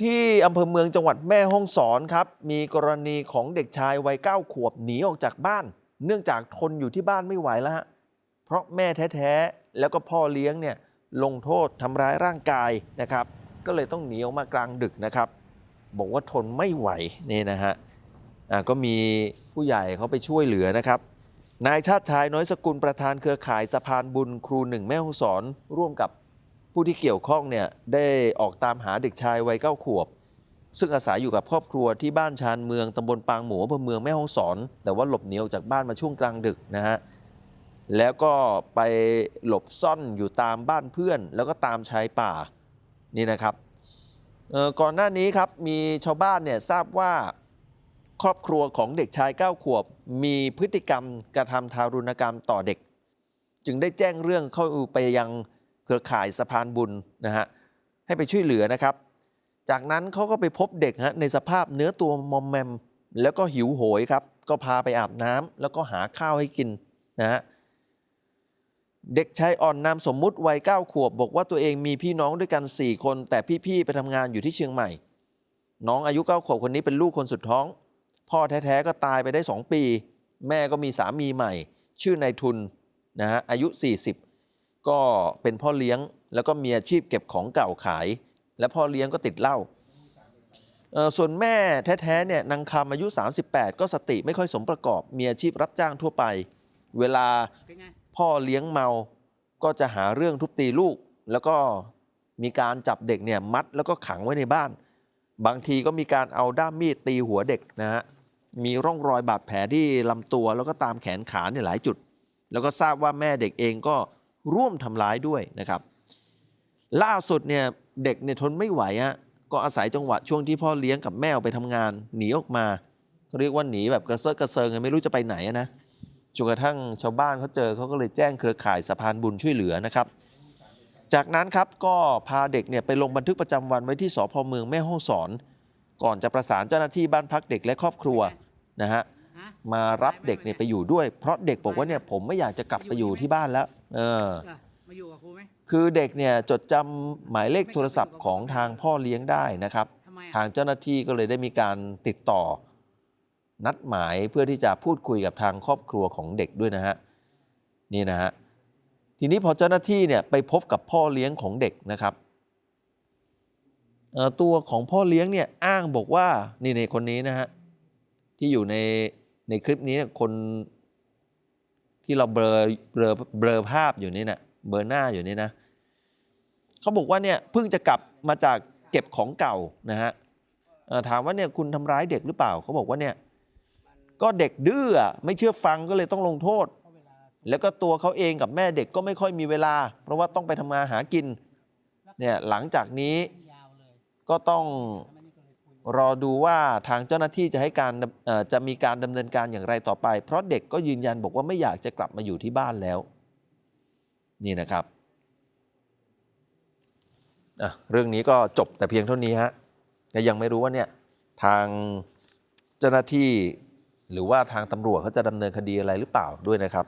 ที่อำเภอเมืองจังหวัดแม่ฮ่องสอนครับ มีกรณีของเด็กชายวัยเก้าขวบหนีออกจากบ้าน เนื่องจากทนอยู่ที่บ้านไม่ไหวแล้วฮะเพราะแม่แท้ๆ แล้วก็พ่อเลี้ยงเนี่ยลงโทษทำร้ายร่างกายนะครับ ก็เลยต้องหนีออกมากลางดึกนะครับ บอกว่าทนไม่ไหวนี่นะฮะอ่าก็มีผู้ใหญ่เขาไปช่วยเหลือนะครับ นายชาติชายน้อยสกุลประธานเครือข่ายสะพานบุญครูหนึ่งแม่ฮ่องสอนร่วมกับ ผู้ที่เกี่ยวข้องเนี่ยได้ออกตามหาเด็กชายวัยเก้าขวบ ซึ่งอาศัยอยู่กับครอบครัวที่บ้านชานเมืองตำบลปางหมูอำเภอเมืองแม่ฮ่องสอน แต่ว่าหลบหนีออกจากบ้านมาช่วงกลางดึกนะฮะแล้วก็ไปหลบซ่อนอยู่ตามบ้านเพื่อน แล้วก็ตามชายป่านี่นะครับก่อนหน้านี้ครับมีชาวบ้านเนี่ยทราบว่าครอบครัวของเด็กชาย 9 ขวบ มีพฤติกรรมกระทำทารุณกรรมต่อเด็ก จึงได้แจ้งเรื่องเข้าไปยัง เครือข่ายสะพานบุญนะฮะให้ไปช่วยเหลือนะครับ จากนั้นเขาก็ไปพบเด็กฮะในสภาพเนื้อตัวมอมแมม แล้วก็หิวโหยครับ ก็พาไปอาบน้ำแล้วก็หาข้าวให้กินนะฮะเด็กชายอ่อนนามสมมุติวัยเก้าขวบ บอกว่าตัวเองมีพี่น้องด้วยกัน 4 คน แต่พี่ๆไปทำงานอยู่ที่เชียงใหม่ น้องอายุเก้าขวบคนนี้เป็นลูกคนสุดท้อง พ่อแท้ๆก็ตายไปได้ 2 ปี แม่ก็มีสามีใหม่ ชื่อนายทุนนะฮะอายุ 40 ก็เป็นพ่อเลี้ยงแล้วก็มีอาชีพเก็บของเก่าขาย และพ่อเลี้ยงก็ติดเหล้าส่วนแม่แท้ๆเนี่ยนางคำอายุ 38 ก็สติไม่ค่อยสมประกอบ มีอาชีพรับจ้างทั่วไป เวลาพ่อเลี้ยงเมาก็จะหาเรื่องทุบตีลูก แล้วก็มีการจับเด็กเนี่ยมัดแล้วก็ขังไว้ในบ้าน บางทีก็มีการเอาด้ามมีดตีหัวเด็กนะฮะมีร่องรอยบาดแผลที่ลำตัวแล้วก็ตามแขนขาเนี่ยหลายจุด แล้วก็ทราบว่าแม่เด็กเองก็ ร่วมทำร้ายด้วยนะครับ ล่าสุดเนี่ยเด็กเนี่ยทนไม่ไหวฮะก็อาศัยจังหวะช่วงที่พ่อเลี้ยงกับแม่ออกไปทำงานหนีออกมาเขาเรียกว่าหนีแบบกระเซาะกระเซิงไม่รู้จะไปไหนนะจนกระทั่งชาวบ้านเขาเจอเขาก็เลยแจ้งเครือข่ายสะพานบุญช่วยเหลือนะครับ จากนั้นครับก็พาเด็กเนี่ยไปลงบันทึกประจำวันไว้ที่สพเมืองแม่ฮ่องสอน ก่อนจะประสานเจ้าหน้าที่บ้านพักเด็กและครอบครัวนะฮะ มารับเด็กเนี่ยไปอยู่ด้วย เพราะเด็กบอกว่าเนี่ยผมไม่อยากจะกลับไปอยู่ที่บ้านแล้ว เออเหรอมาอยู่กับครูไหมคือเด็กเนี่ยจดจำหมายเลขโทรศัพท์ของทางพ่อเลี้ยงได้นะครับ ทำไมทาอะงเจ้าหน้าที่ก็เลยได้มีการติดต่อ นัดหมายเพื่อที่จะพูดคุยกับทางครอบครัวของเด็กด้วยนะฮะนี่นะฮะทีนี้พอเจ้าหน้าที่เนี่ยไปพบกับพ่อเลี้ยงของเด็กนะครับเอ่อตัวของพ่อเลี้ยงเนี่ยอ้างบอกว่านี่ในคนนี้นะฮะที่อยู่ใน ในคลิปนี้คนที่เราเบลอเบลอเบลอภาพอยู่นี่นะเบลอหน้าอยู่นี่นะเขาบอกว่าเนี่ยเพิ่งจะกลับมาจากเก็บของเก่านะฮะถามว่าเนี่ยคุณทำร้ายเด็กหรือเปล่าเขาบอกว่าเนี่ยก็เด็กดื้อไม่เชื่อฟังก็เลยต้องลงโทษ แล้วก็ตัวเขาเองกับแม่เด็กก็ไม่ค่อยมีเวลา เพราะว่าต้องไปทำงานหากินเนี่ยหลังจากนี้ก็ต้อง รอดูว่าทางเจ้าหน้าที่จะให้การจะมีการดำเนินการอย่างไรต่อไป เพราะเด็กก็ยืนยันบอกว่าไม่อยากจะกลับมาอยู่ที่บ้านแล้ว นี่นะครับเรื่องนี้ก็จบแต่เพียงเท่านี้ฮะแต่ยังไม่รู้ว่าเนี่ยทางเจ้าหน้าที่หรือว่าทางตำรวจเขาจะดำเนินคดีอะไรหรือเปล่าด้วยนะครับ